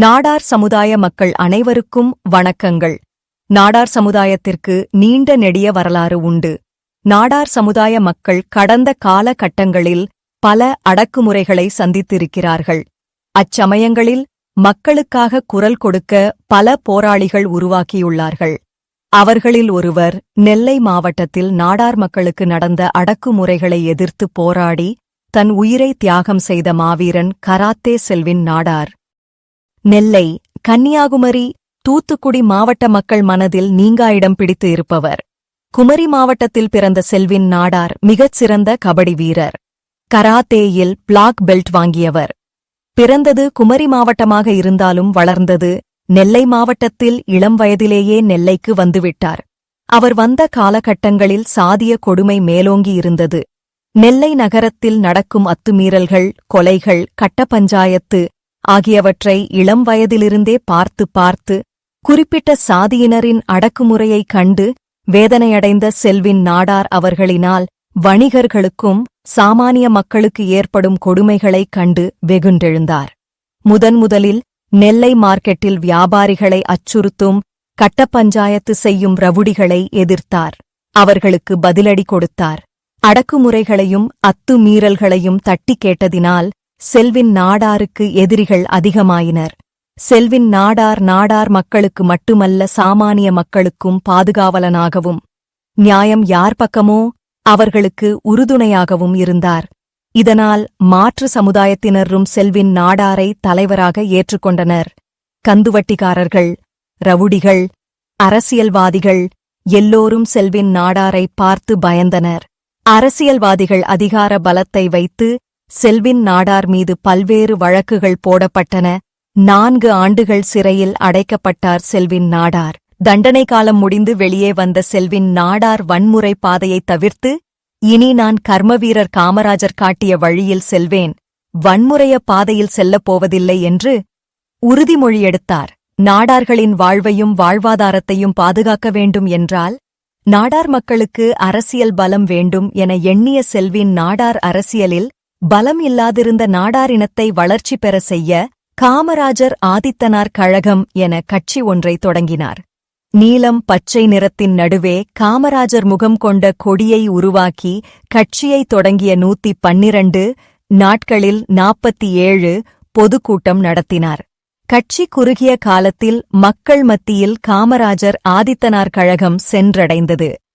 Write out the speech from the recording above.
நாடார் சமுதாய மக்கள் அனைவருக்கும் வணக்கங்கள். நாடார் சமுதாயத்திற்கு நீண்ட நெடிய வரலாறு உண்டு. நாடார் சமுதாய மக்கள் கடந்த கால கட்டங்களில் பல அடக்குமுறைகளை சந்தித்திருக்கிறார்கள். அச்சமயங்களில் மக்களுக்காக குரல் கொடுக்க பல போராளிகள் உருவாக்கியுள்ளார்கள். அவர்களில் ஒருவர் நெல்லை மாவட்டத்தில் நாடார் மக்களுக்கு நடந்த அடக்குமுறைகளை எதிர்த்து போராடி தன் உயிரை தியாகம் செய்த மாவீரன் கராத்தே செல்வின் நாடார். நெல்லை கன்னியாகுமரி தூத்துக்குடி மாவட்ட மக்கள் மனதில் நீங்கா இடம் பிடித்து இருப்பவர். குமரி மாவட்டத்தில் பிறந்த செல்வின் நாடார் மிகச்சிறந்த கபடி வீரர். கராத்தேயில் பிளாக் பெல்ட் வாங்கியவர். பிறந்தது குமரி மாவட்டமாக இருந்தாலும் வளர்ந்தது நெல்லை மாவட்டத்தில் இளம் வயதிலேயே நெல்லைக்கு வந்துவிட்டார். அவர் வந்த காலகட்டங்களில் சாதிய கொடுமை மேலோங்கி இருந்தது. நெல்லை நகரத்தில் நடக்கும் அத்துமீறல்கள் கொலைகள் கட்ட பஞ்சாயத்து ஆகியவற்றை இளம் வயதிலிருந்தே பார்த்து பார்த்து குறிப்பிட்ட சாதியினரின் அடக்குமுறையைக் கண்டு வேதனையடைந்த செல்வின் நாடார் அவர்களினால் வணிகர்களுக்கும் சாமானிய மக்களுக்கு ஏற்படும் கொடுமைகளைக் கண்டு வெகுண்டெழுந்தார். முதன் முதலில் நெல்லை மார்க்கெட்டில் வியாபாரிகளை அச்சுறுத்தும் கட்டப்பஞ்சாயத்து செய்யும் ரவுடிகளை எதிர்த்தார். அவர்களுக்கு பதிலடி கொடுத்தார். அடக்குமுறைகளையும் அத்துமீறல்களையும் தட்டி கேட்டதினால் செல்வின் நாடாருக்கு எதிரிகள் அதிகமாயினர். செல்வின் நாடார் நாடார் மக்களுக்கு மட்டுமல்ல சாமானிய மக்களுக்கும் பாதுகாவலனாகவும் நியாயம் யார் பக்கமோ அவர்களுக்கு உறுதுணையாகவும் இருந்தார். இதனால் மாற்று சமுதாயத்தினரும் செல்வின் நாடாரை தலைவராக ஏற்றுக்கொண்டனர். கந்துவட்டிக்காரர்கள் ரவுடிகள் அரசியல்வாதிகள் எல்லோரும் செல்வின் நாடாரை பார்த்து பயந்தனர். அரசியல்வாதிகள் அதிகார பலத்தை வைத்து செல்வின் நாடார் மீது பல்வேறு வழக்குகள் போடப்பட்டன. நான்கு ஆண்டுகள் சிறையில் அடைக்கப்பட்டார் செல்வின் நாடார். தண்டனை காலம் முடிந்து வெளியே வந்த செல்வின் நாடார் வன்முறை பாதையை தவிர்த்து இனி நான் கர்மவீரர் காமராஜர் காட்டிய வழியில் செல்வேன். வன்முறைய பாதையில் செல்லப் போவதில்லை என்று உறுதிமொழி எடுத்தார். நாடார்களின் வாழ்வையும் வாழ்வாதாரத்தையும் பாதுகாக்க வேண்டும் என்றால் நாடார் மக்களுக்கு அரசியல் பலம் வேண்டும் என எண்ணிய செல்வின் நாடார் அரசியலில் பலம் இல்லாதிருந்த நாடாரினத்தை வளர்ச்சி பெற செய்ய காமராஜர் ஆதித்தனார் கழகம் என கட்சி ஒன்றை தொடங்கினார். நீலம் பச்சை நிறத்தின் நடுவே காமராஜர் முகம் கொண்ட கொடியை உருவாக்கி கட்சியை தொடங்கிய நூத்தி பன்னிரண்டு நாட்களில் நாற்பத்தி ஏழு பொதுக்கூட்டம் நடத்தினார். கட்சி குறுகிய காலத்தில் மக்கள் மத்தியில் காமராஜர் ஆதித்தனார் கழகம் சென்றடைந்தது.